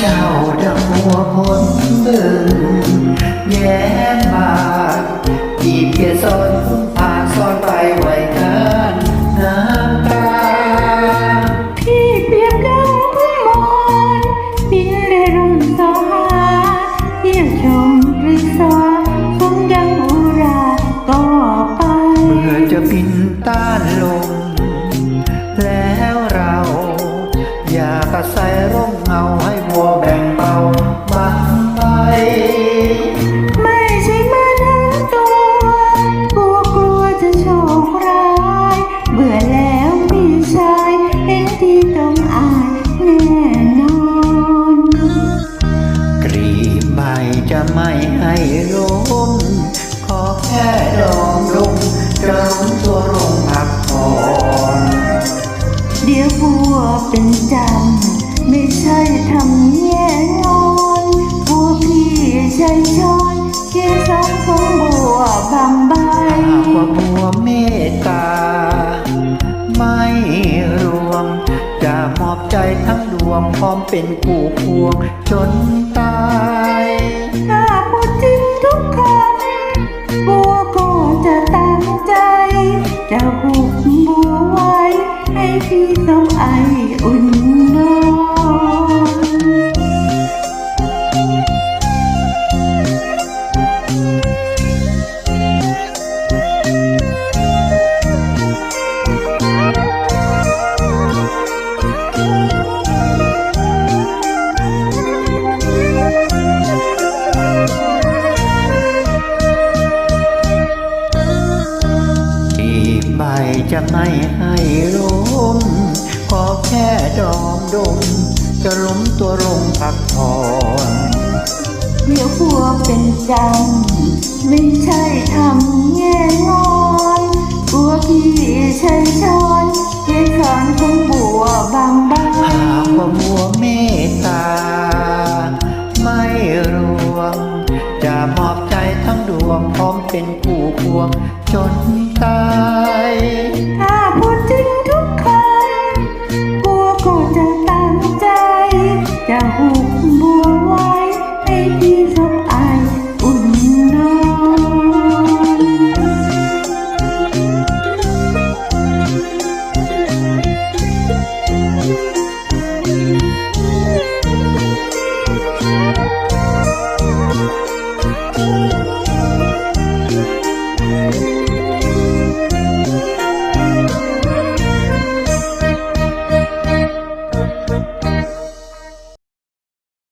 เจ้าดังหัวพ้ลบึงแย้มบาดีเพียซอนผ่านซอนไปไว้กันน้ำตาพี่เปียบดังพุ่มมอนปีเรรุ่งสอหาเที่ยวชมริสวาคงดังอุราต่อไปเมื่อจะบินต้านลมีบใบจะไม่ให้ล้มขอแค่ดองลงจะล้มตัวลงพักผ่อนเดี๋ยวบัวเป็นจำไม่ใช่ทำแย่งอนบัวพี่ใช้ช้อนเคียงสองของบัวบางใบหากว่าบัวเมตตา ไม่รวม จะมอบใจทั้งดวงพร้อมเป็นคู่ควงจนตาย จะไม่ให้ล้มขอแค่ดอมดม จะล้มตัวลงพักผ่อน เดี๋ยวบัวเป็นจำไม่ใช่ทำแง่งอนบัวพี่ใช้ช้อนเย็นสอนของบัวบางใบหากว่ามัวเมตตา ไม่รวม จะมอบใจทั้งดวงพร้อมเป็นคู่ควงจนตายถ้า